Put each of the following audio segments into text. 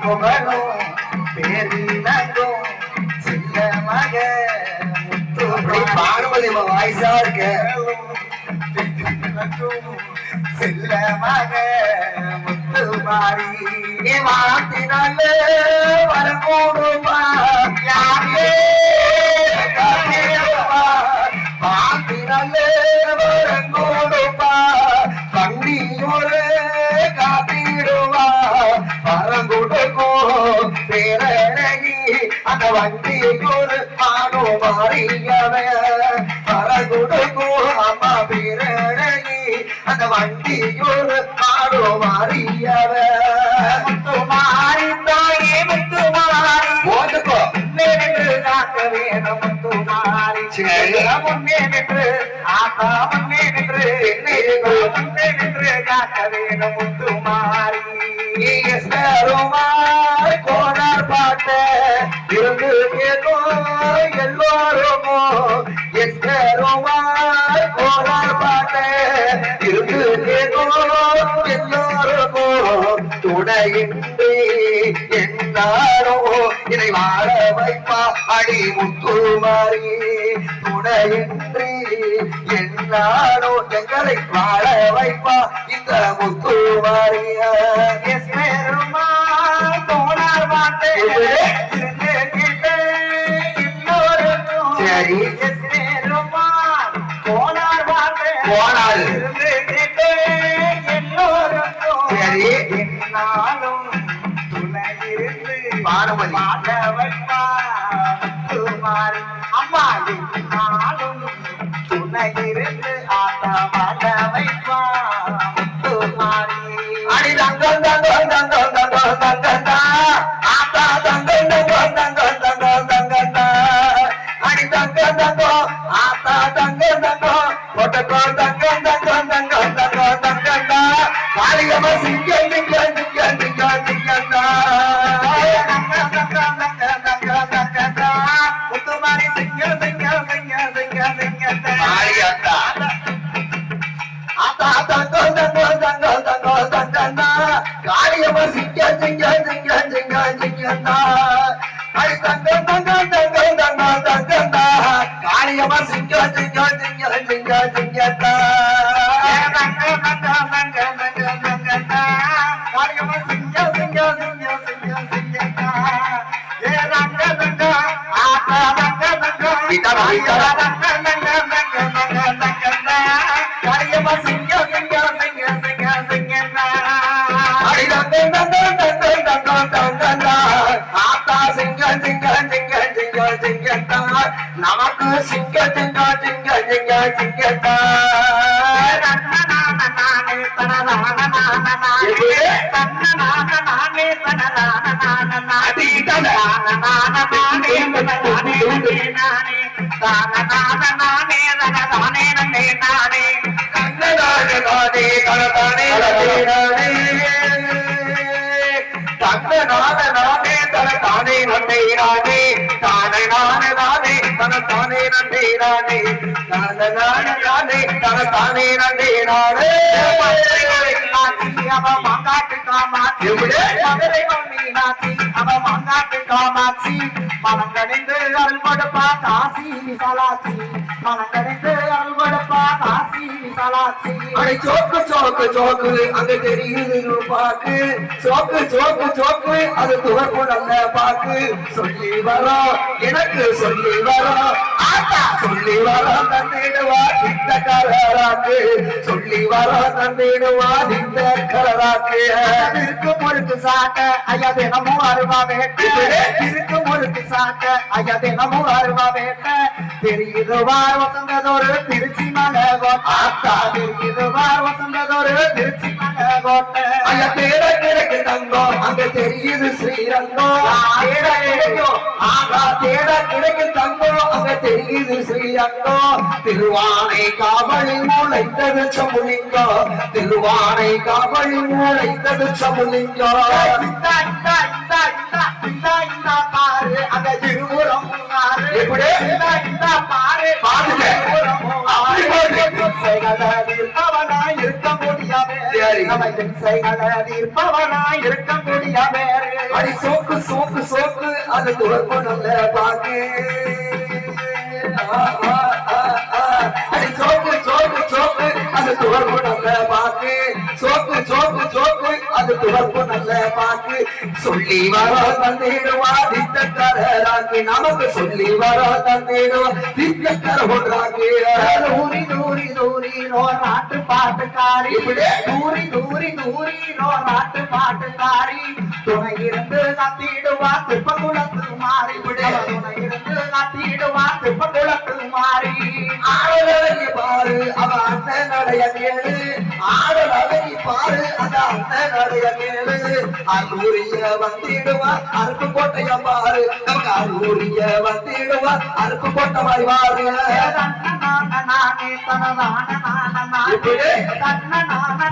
புகழும் பேரிலங்கும் சின்ன மக பானுமதி வாய்ஸா இருக்க. செல்ல மக முத்து மாறி வரக்கூடுமா? யாரே? வாழ்த்தினாலே வரக்கூடுமா? அந்த வண்டியோடு ஆனோ மாறியவ பரங்குடுக்கும் அம்மா பேரழகி அந்த வண்டியோடு ஆனோ மாறியவ முத்து மாறி தாயே முத்து மாறி. முன்னே நின்று காக்க வேணும் முத்து மாறி. முன்னே நின்று ஆத்தா முன்னே நின்று. முன்னே நின்று காக்க வேணும் எல்லோருமோ கோணார் பாட்ட இருந்து எல்லோருமோ துணையின்றி என்னாரோ இதை வாழ வைப்பா அடி முத்துமாரி. துணையின்றி என்னாரோ எங்களை வாழ வைப்பா இந்த முத்துமாரியா எஸ் பெருமாள் கோணார் மாட்டே எல்லோருக்கும் சரி. பானுமதி. அம்மா துணை இருந்து தங்கம் தங்கம் ஒட்டக்கோ தங்கம் தங்கம் தங்கம் தங்கம் தங்கந்தா காளியம்ம சிங்கம் சிங்கம் சிங்கம் சிங்கம் சிங்கந்தா முத்துமாரி சிங்க சிங்க சிங்க சிங்க காளியம்ம சிங்கம் சிங்கம் சிங்கம் சிங்கம் சிங்கந்தா அடி நமக்கு சிங்க சிங்க சிங்க சிங்க சிங்கந்தா தன்னதானே நானே நானே தன்னதான தானே நன்மை நானே தானே நன்றி நானே தான நானே நானே தனதானே நன்னே நானே மனங்கணிந்து அருள் கொடுப்பா காசி விசாலாட்சி. மனங்கணிந்து அருள் கொடுப்பா காசி விசாலாட்சி. அடே சோக்கு சோக்கு சோக்கு அங்க தெரியுது பாக்கு சோக்கு சோக்கு சோக்கு அது துவர்ப்பு நல்ல பாக்கு. சொல்லி எனக்கு வரோம் தந்திடுவா இந்த கலராக்கு சொல்லி வரோம் தந்திடுவா இந்த கலராக்கு இருக்கு முறுக்கு சாட்ட ஐயா தினமும் அருவா வேட்ட. இருக்கு முறுக்கு சாட்ட ஐயா தினமும் அருவா வேட்ட. தெரியுது வார் வசந்ததொரு திருச்சி மலை கோட்டை ஆத்தா. தெரியுது வார் வசந்ததொரு திருச்சி மலை கோட்டை ஐயா தேட கிழக்கு தங்கம் அங்க தெரியுது ஸ்ரீரங்கம். கிடைக்கும். ஆக தேட கிடைக்கும் தங்கம் அங்க தெரியுது ஸ்ரீரங்கம். திருவானை காவலி மூளைத்தது சமுலிங்கம். திருவானை காவலி மூளைத்தது சமுலிங்கம் இந்தா, பாரு, அந்த எப்படி? பாரு, இருக்க முடியாதே. இருக்க அடி சோக்கு சோக்கு சோக்கு அது துறப்பு நல்ல பாக்கு அது துறப்பு நல்ல பாக்கு சோக்கு சோக்கு சோக்கு அது துறப்பு நல்ல பாக்கு சொல்லி வர தந்திடுவா திட்டக்காரராக்கி நமக்கு சொல்லி வர தந்திடுவா திட்டக்கார ஒன்றாக்கி தூரி தூரி தூரி நோ நாட்டு பாட்டுக்காரி? தூரி தூரி தூரி நோ நாட்டு பாட்டுக்காரி. துணை இருந்து காத்திடுவா திருப்பகுளத்து மாறி அவ துணை இருந்து காத்திடுவா திருப்பகுளத்து மாறி. ஆடலழகி பாரு அவ அண்ணன் நடைய கேளு ஆடலழகி பாரு அந்த அண்ணன் நடைய கேளு அருளிய வந்திடுவா அருப்பு கோட்டைய பாரு. நமக்கு அருளிய வந்திடுவா அருப்பு கோட்டை நானே தனதான நானே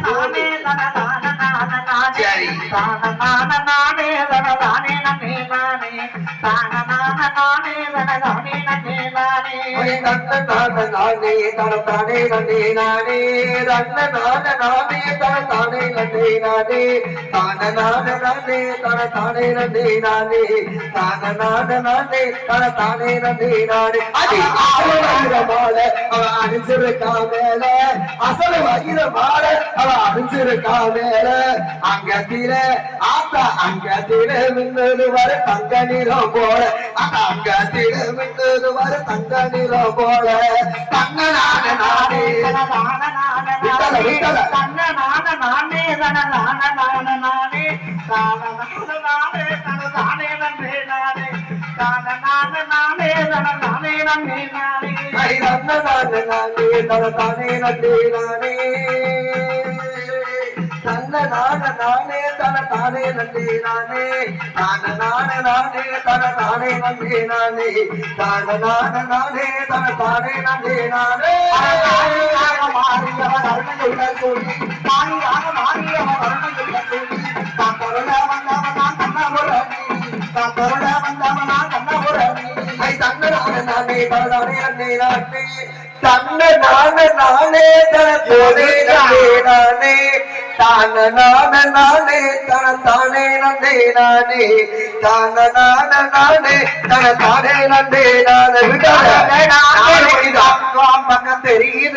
நானே தனதான சரி. தான நான நானே தனதானே நன்னே நானே தான நான நானே தனதானே நன்னே நானே தன்ன நானே நன்னே நானே தன்ன நான நானே நன்னே நானே தான நான நானே நன்னே நானே தான நான நானே நன்னே நானே அடி மால அவ அணிஞ்சிருக்கா மேல அசல வகிர மால அவ அணிஞ்சிருக்கா மேல அங்கத்தில ஆத்தா அங்கத்தில மின்னது வர தங்க நிறம் போல அந்த அங்கத்தில மின்னது வர தங்க நிறம் போல தங்க நான நானே தனதான நான விட்டல, நானே விட்டல. தன்ன நான நானே தனதான நான நானே தான நான நானே தனதானே நன்னே நானே தான நான நானே தனதானே நன்னே நானே ஐ நன்ன நான நானே தன தானே நன்னே நானே நான நானே தன தானே நானே. தான நான நானே தன தானே நானே. தான நான நானே தன தானே நானே. சொல்லி சொல்லி தான் தான் ஐ நானே. தன்ன நான நானே தன நானே. தான நான நானே தன தானே நன்னே நானே தான நான நானே. தன தானே நன்னே நானே விடாத தெரியுது.